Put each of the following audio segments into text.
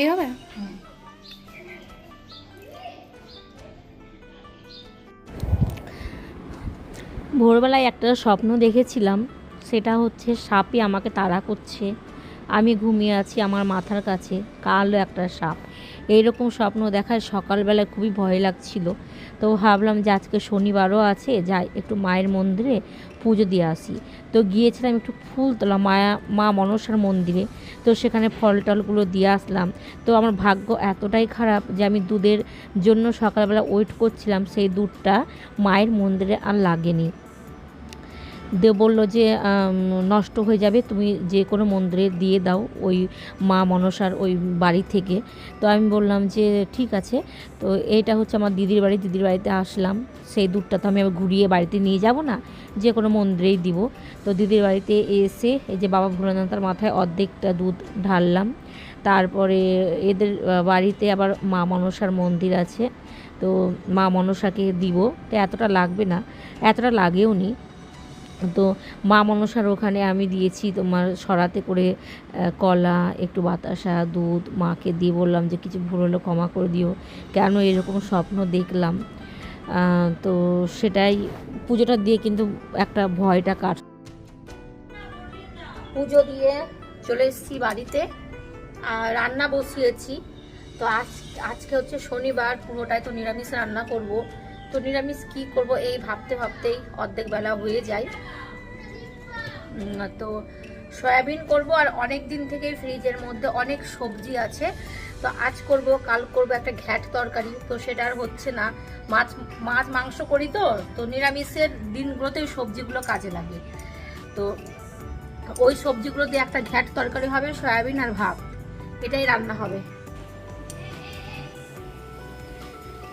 এই হবে ভোরবেলায় একটা স্বপ্ন দেখেছিলাম, সেটা হচ্ছে সাপই আমাকে তাড়া করছে। আমি ঘুমিয়ে আছি আমার মাথার কাছে, কালো একটা সাপ। এইরকম স্বপ্ন দেখায় সকালবেলায় খুবই ভয় লাগছিল। তো ভাবলাম যে আজকে শনিবারও আছে, যাই একটু মায়ের মন্দিরে পুজো দিয়ে আসি। তো গিয়েছিলাম একটু ফুল তোলা মায়া, মা মনসার মন্দিরে। তো সেখানে ফল টলগুলো দিয়ে আসলাম। তো আমার ভাগ্য এতটাই খারাপ যে আমি দুধের জন্য সকালবেলা ওয়েট করছিলাম সেই দুধটা মায়ের মন্দিরে আর লাগেনি। দে বলল যে নষ্ট হয়ে যাবে, তুমি যে কোনো মন্দিরে দিয়ে দাও ওই মা মনসার ওই বাড়ি থেকে। তো আমি বললাম যে, ঠিক আছে। তো এটা হচ্ছে আমার দিদির বাড়ি, দিদির বাড়িতে আসলাম। সেই দুধটা তো আমি আবার ঘুরিয়ে বাড়িতে নিয়ে যাব না, যে কোনো মন্দিরেই দিব। তো দিদির বাড়িতে এসে এই যে বাবা ভোলানাথার মাথায় অর্ধেকটা দুধ ঢাললাম। তারপরে এদের বাড়িতে আবার মা মনসার মন্দির আছে। তো মা মনসাকে দিব। তো এতটা লাগবে না। এতটা লাগেও নি। তো মা মনসার ওখানে আমি দিয়েছি তোমার সরাতে করে কলা, একটু বাতাসা, দুধ। মাকে দিয়ে বললাম যে, কিছু ভুল হলে ক্ষমা করে দিও। কেন এরকম স্বপ্ন দেখলাম। তো সেটাই পুজোটা দিয়ে কিন্তু একটা ভয়টা কাট পুজো দিয়ে চলে এসেছি বাড়িতে। আর রান্না বসিয়েছি। তো আজ আজকে হচ্ছে শনিবার, পুরোটাই তো নিরামিষ রান্না করব। তো নিরামিষ কি করব এই ভাবতে ভাবতেই অর্ধেক বেলা হয়ে যায়। তো সয়াবিন করব আর অনেক দিন থেকেই ফ্রিজের মধ্যে অনেক সবজি আছে। তো আজ করব, কাল করব একটা ঘ্যাট তরকারি, তো সেটা আর হচ্ছে না। মাছ মাছ, মাংস করি তো তো নিরামিষের দিনগুলোতে ওই সবজিগুলো কাজে লাগে। তো ওই সবজিগুলো দিয়ে একটা ঘ্যাট তরকারি হবে, সয়াবিন আর ভাত। এটাই রান্না হবে।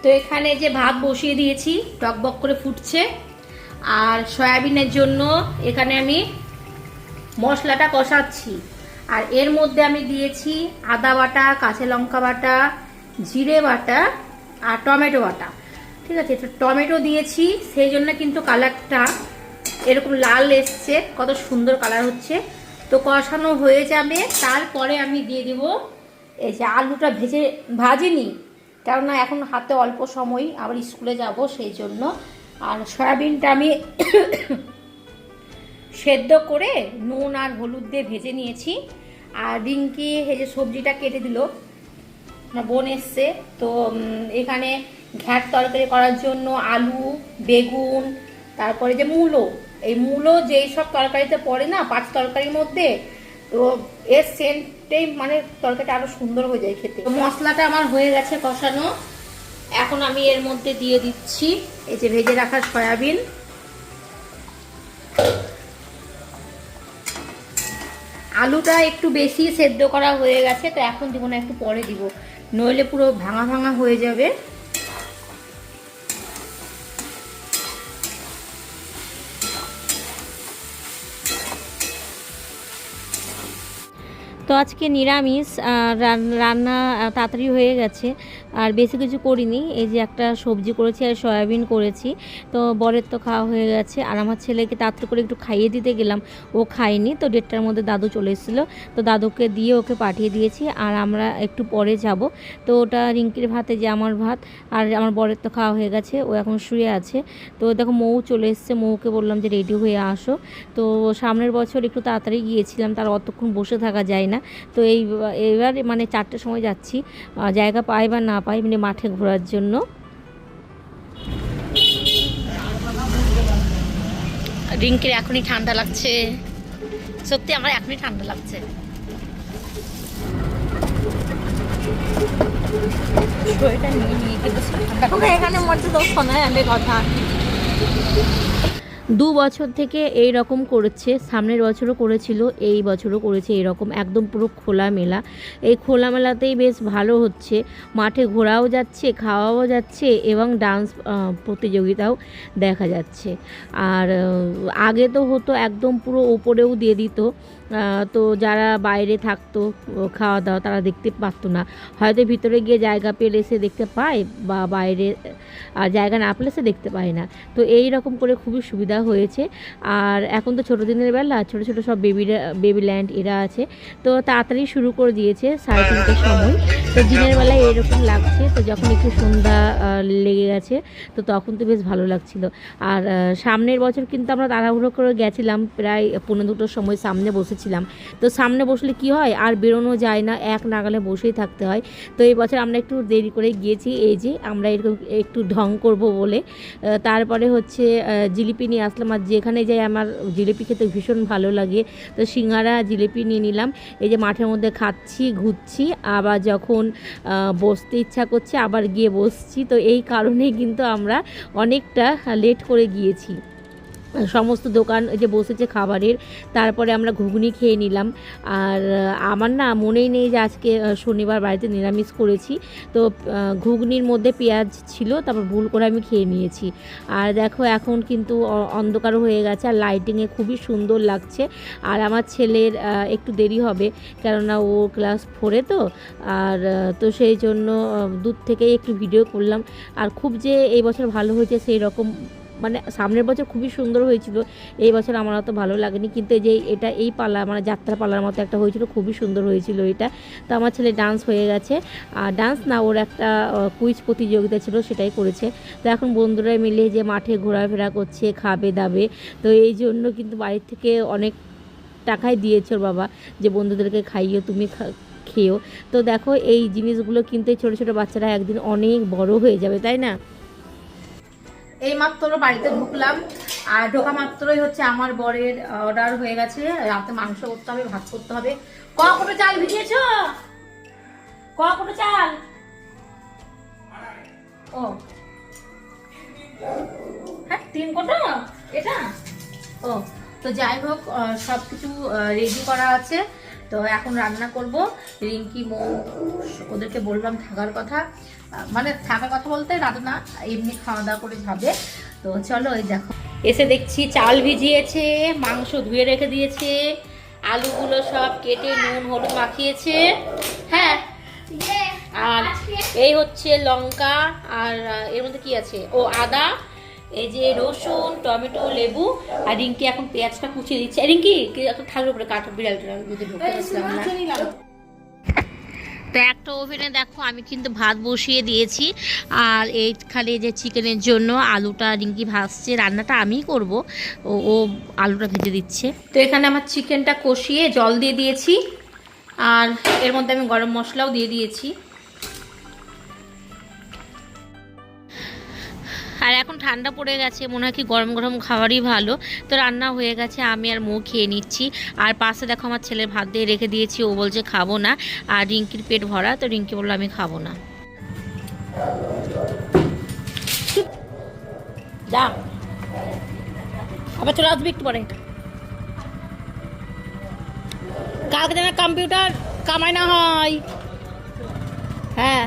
তো এখানে যে ভাত বসিয়ে দিয়েছি টকবক করে ফুটছে। আর সয়াবিনের জন্য এখানে আমি মশলাটা কষাচ্ছি। আর এর মধ্যে আমি দিয়েছি আদা বাটা, কাঁচা লঙ্কা বাটা, জিরে বাটা আর টমেটো বাটা। ঠিক আছে, তো টমেটো দিয়েছি, সেই জন্য কিন্তু কালারটা এরকম লাল এসছে, কত সুন্দর কালার হচ্ছে। তো কষানো হয়ে যাবে, তারপরে আমি দিয়ে দিব এই যে আলুটা ভেজে ভাজিনি। কেননা এখন হাতে অল্প সময়, আবার স্কুলে যাব সেই জন্য। আর সয়াবিনটা আমি সেদ্ধ করে নুন আর হলুদ দিয়ে ভেজে নিয়েছি। আর রিঙ্কি এই যে সবজিটা কেটে দিল বোন এসছে, তো এখানে ঘ্যাট তরকারি করার জন্য আলু, বেগুন, তারপরে যে মূলো, এই মূলো যেই সব তরকারিতে পড়ে না, পাঁচ তরকারির মধ্যে, তো এর সেন্টেই মানে তরকারিটা আরও সুন্দর হয়ে যায় খেতে। মশলাটা আমার হয়ে গেছে কষানো। এখন আমি এর মধ্যে দিয়ে দিচ্ছি এই যে ভেজে রাখা সয়াবিন। আলুটা একটু বেশি সেদ্ধ করা হয়ে গেছে, তো এখন দিব না, একটু পরে দিব। নইলে পুরো ভাঙা ভাঙা হয়ে যাবে। তো আজকে নিরামিষ রান্না তাড়াতাড়ি হয়ে গেছে। আর বেশি কিছু করিনি। এই যে একটা সবজি করেছি আর সয়াবিন করেছি। তো বরের তো খাওয়া হয়ে গেছে। আর আমার ছেলেকে তাড়াতাড়ি করে একটু খাইয়ে দিতে গেলাম। ও খায়নি। তো দেড়টার মধ্যে দাদু চলে এসেছিল। তো দাদুকে দিয়ে ওকে পাঠিয়ে দিয়েছি। আর আমরা একটু পরে যাব। তো ওটা রিঙ্কির ভাতে যে আমার ভাত। আর আমার বরের তো খাওয়া হয়ে গেছে। ও এখন শুয়ে আছে। তো দেখো মৌ চলে এসছে। মৌকে বললাম যে, রেডি হয়ে আসো। তো সামনের বছর একটু তাড়াতাড়ি গিয়েছিলাম। তার অতক্ষণ বসে থাকা যায় না। তো এই এবার মানে চারটের সময় যাচ্ছি। জায়গা পাই বা না পাই মানে মাঠে ঘোরার জন্য। রিঙ্কির এখনই ঠান্ডা লাগছে। সত্যি আমার এখনই ঠান্ডা লাগছে। এখানে মধ্যে তো শোনায় আমি কথা। দু বছর থেকে এই রকম করেছে, সামনের বছরও করেছিল, এই বছরও করেছে এরকম একদম পুরো খোলামেলা। এই খোলামেলাতেই বেশ ভালো হচ্ছে। মাঠে ঘোরাও যাচ্ছে, খাওয়াও যাচ্ছে এবং ডান্স প্রতিযোগিতাও দেখা যাচ্ছে। আর আগে তো হতো একদম পুরো ওপরেও দিয়ে দিত। তো যারা বাইরে থাকতো, খাওয়া দাওয়া তারা দেখতে পারতো না। হয়তো ভিতরে গিয়ে জায়গা পেলে সে দেখতে পায় বা বাইরে জায়গা না পেলে সে দেখতে পায় না। তো এই রকম করে খুবই সুবিধা হয়েছে। আর এখন তো ছোটো দিনের বেলা, ছোটো ছোটো সব বেবিরা বেবি ল্যান্ড এরা আছে। তো তাড়াতাড়ি শুরু করে দিয়েছে সাড়ে তিনটের সময়। তো দিনের বেলায় এরকম লাগছে, তো যখন একটু সন্ধ্যা লেগে গেছে, তো তখন তো বেশ ভালো লাগছিল। আর সামনের বছর কিন্তু আমরা তাড়াহুড়ো করে গেছিলাম, প্রায় পনেরো দুটোর সময় সামনে বসেছিলাম। তো সামনে বসলে কি হয়, আর বেরোনো যায় না, এক নাগালে বসেই থাকতে হয়। তো এই বছর আমরা একটু দেরি করে গিয়েছি, এই যে আমরা এরকম একটু ঢং করব বলে। তারপরে হচ্ছে জিলিপি নিয়ে আসলাম আর যেখানে যাই আমার জিলিপি খেতে ভীষণ ভালো লাগে। তো সিঙ্গারা, জিলিপি নিয়ে নিলাম। এই যে মাঠের মধ্যে খাচ্ছি, ঘুরছি, আবার যখন বসতে ইচ্ছা করছে আবার গিয়ে বসছি। তো এই কারণেই কিন্তু আমরা অনেকটা লেট করে গিয়েছি। সমস্ত দোকান যে বসেছে খাবারের, তারপরে আমরা ঘুগনি খেয়ে নিলাম। আর আমার না মনেই নেই যে আজকে শনিবার বাড়িতে নিরামিষ করেছি। তো ঘুগনির মধ্যে পেঁয়াজ ছিল, তারপর ভুল করে আমি খেয়ে নিয়েছি। আর দেখো, এখন কিন্তু অন্ধকার হয়ে গেছে, আর লাইটিংয়ে খুবই সুন্দর লাগছে। আর আমার ছেলের একটু দেরি হবে, কেননা ও ক্লাস ফোরে তো। আর তো সেই জন্য দূর থেকেই একটু ভিডিও করলাম। আর খুব যে এই বছর ভালো হয়েছে, সেই রকম মানে সামনের বছর খুবই সুন্দর হয়েছিল। এই বছর আমার অত ভালো লাগেনি, কিন্তু যে এটা এই পালা মানে যাত্রা পালার মতো একটা হয়েছিল, খুবই সুন্দর হয়েছিল এটা। তো আমার ছেলে ডান্স হয়ে গেছে। আর ডান্স না, ওর একটা কুইজ প্রতিযোগিতা ছিল, সেটাই করেছে। তো এখন বন্ধুরা মিলে যে মাঠে ঘোরাফেরা করছে, খাবে দাবে। তো এই জন্য কিন্তু বাড়ির থেকে অনেক টাকাই দিয়েছে ওর বাবা, যে বন্ধুদেরকে খাইও তুমি খেয়েও। তো দেখো, এই জিনিসগুলো কিন্তু ছোটো ছোটো বাচ্চারা একদিন অনেক বড় হয়ে যাবে, তাই না? এই মাত্র বাড়িতে ঢুকলাম। আর ঢোকা মাত্রই হচ্ছে আমার বরের অর্ডার হয়ে গেছে। রাতে মাংস করতে হবে, ভাত করতে হবে। কোটো চাল ভিজিয়েছ? কোটো চাল? ও। হ্যাঁ তিন কোটো এটা? ও, তো যাই হোক সব কিছু রেডি করা আছে। তো এখন রান্না করব। রিঙ্কি মৌ ওদেরকে বললাম থাকার কথা। মানে থাকার কথা বলতে রাতে না এমনি খাওয়া দাওয়া করে যাবে। তো চলো এই দেখো। এসে দেখছি চাল ভিজিয়েছে মাংস ধুয়ে রেখে দিয়েছে। আলুগুলো সব কেটে নুন হলুদ মাখিয়েছে। হ্যাঁ? আর এই হচ্ছে লঙ্কা আর এর মধ্যে কি আছে? ও আদা এই যে রসুন টমেটো লেবু আর রিঙ্কি এখন পেঁয়াজটা কুচিয়ে দিচ্ছে। রিঙ্কি এখন থাকলে উপরে কাঠ বিড়ালটা ঢুকতে পারছিলাম না। তো একটা ওভেনে দেখো আমি কিন্তু ভাত বসিয়ে দিয়েছি। আর এইখানে যে চিকেনের জন্য আলুটা রিঙ্কি ভাজছে রান্নাটা আমিই করব। ও ও আলুটা ভেজে দিচ্ছে। তো এখানে আমার চিকেনটা কষিয়ে জল দিয়ে দিয়েছি। আর এর মধ্যে আমি গরম মশলাও দিয়ে দিয়েছি। আর এখন ঠান্ডা পড়ে গেছে, মনে হয় কি গরম গরম খাবারই ভালো। তো রান্না হয়ে গেছে, আমি আর মৌ খেয়ে নিচ্ছি। আর পাশে দেখো আমার ছেলের ভাত দিয়ে রেখে দিয়েছি, ও বলছে খাব না। আর রিঙ্কির পেট ভরা, তো রিঙ্কি বলল আমি খাব না। যা। আবার পরে। কম্পিউটার কামাই না হয়। হ্যাঁ।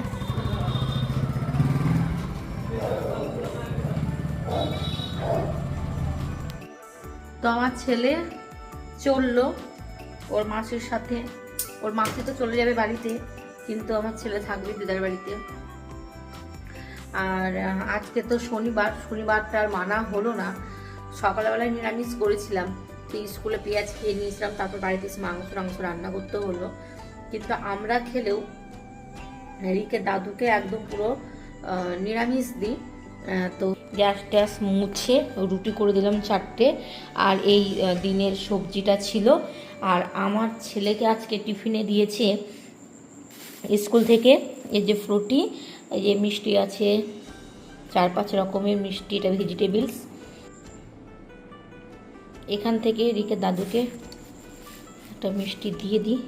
তো আমার ছেলে চলল, ওর মাসির সাথে, ওর মাসি তো চলে যাবে বাড়িতে, কিন্তু আমার ছেলে থাকবে দিদার বাড়িতে। আর আজকে তো শনিবার, শনিবারটা আর মানা হলো না। সকালবেলায় নিরামিষ করেছিলাম, তো স্কুলে পেঁয়াজ খেয়ে নিয়েছিলাম, তারপর বাড়িতে এসে মাংস টাংস রান্না করতে হলো। কিন্তু আমরা খেলেও রিকে দাদুকে একদম পুরো নিরামিষ দিই। তো গ্যাস ট্যাস মুছে রুটি করে দিলাম চারটে, আর এই দিনের সবজিটা ছিল। আর আমার ছেলেকে আজকে টিফিনে দিয়েছে স্কুল থেকে এই যে ফ্রুটি, এই যে মিষ্টি আছে, চার পাঁচ রকমের মিষ্টি, এটা ভেজিটেবলস। এখান থেকে রিকে দাদুকে একটা মিষ্টি দিয়ে দিই।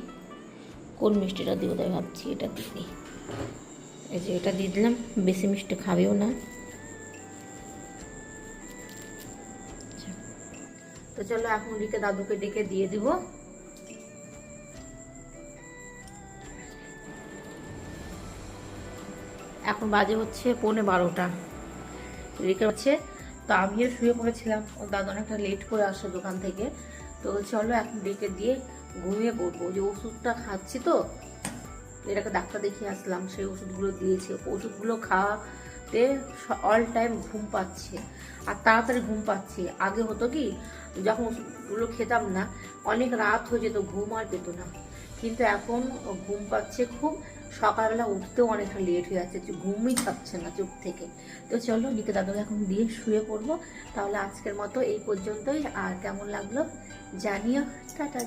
কোন মিষ্টিটা দিব তাই ভাবছি, এটা দিয়ে দিই। এই যে এটা দিয়ে দিলাম, বেশি মিষ্টি খাবেও না। তো চলো এখন রিকে দাদুকে ডেকে দিয়ে দিব। এখন বাজে হচ্ছে পৌনে বারোটা। রিকে হচ্ছে, তো আমিও শুয়ে পড়েছিলাম। ও দাদু অনেকটা লেট করে আসে দোকান থেকে। তো চলো এখন ডেকে দিয়ে ঘুমিয়ে পড়ব। যে ওষুধটা খাচ্ছি তো, এটাকে ডাক্তার দেখিয়ে আসলাম। সেই ওষুধগুলো দিয়েছে। ওষুধগুলো খাওয়া তে অল টাইম ঘুম পাচ্ছে। আর তাড়াতাড়ি ঘুম পাচ্ছে। আগে হতো কি, যখন ওগুলো খেতাম না, অনেক রাত হয়ে যেত, ঘুম আর পেতো না। কিন্তু এখন ঘুম পাচ্ছে খুব, সকালবেলা উঠতেও অনেকটা লেট হয়ে যাচ্ছে ঘুমই থাকছে না চোখ থেকে। তো চলো, নিকে দাদাকে এখন দিয়ে শুয়ে পড়ব। তাহলে আজকের মতো এই পর্যন্তই। আর কেমন লাগল জানিও। টাটা।